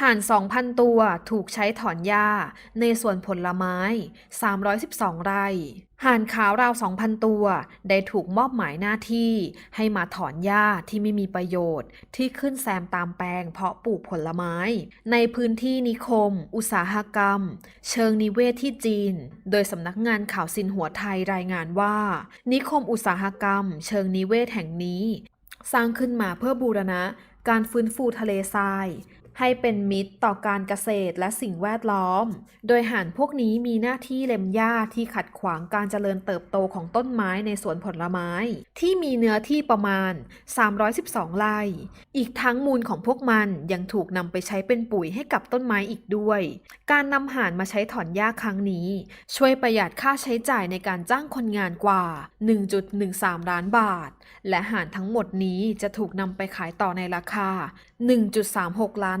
ห่าน 2,000 ตัวถูกใช้ถอนหญ้าในสวนผลไม้ 312 ไร่ ห่านขาวราว 2,000 ตัว ได้ถูกมอบหมายหน้าที่ ให้มาถอนหญ้าที่ไม่มีประโยชน์ ที่ขึ้นแซมตามแปลงเพาะปลูกผลไม้ ในพื้นที่นิคม อุตสาหกรรม เชิงนิเวศที่จีน โดยสำนักงานข่าวซินหัวไทยรายงานว่า นิคมอุตสาหกรรม เชิงนิเวศแห่งนี้ สร้างขึ้นมาเพื่อบูรณะการฟื้นฟูทะเลทราย ให้เป็นมิตรต่อการเกษตรและสิ่งแวดล้อม โดยห่านพวกนี้มีหน้าที่เล็มหญ้าที่ขัดขวางการเจริญเติบโตของต้นไม้ในสวนผลไม้ ที่มีเนื้อที่ประมาณ 312 ไร่ อีกทั้งมูลของพวกมันยังถูกนำไปใช้เป็นปุ๋ยให้กับต้นไม้อีกด้วย การนำห่านมาใช้ถอนหญ้าครั้งนี้ ช่วยประหยัดค่าใช้จ่ายในการจ้างคนงานกว่า 1.13 ล้านบาท และห่านทั้งหมดนี้จะถูกนำไปขายต่อในราคา 1.36 ล้าน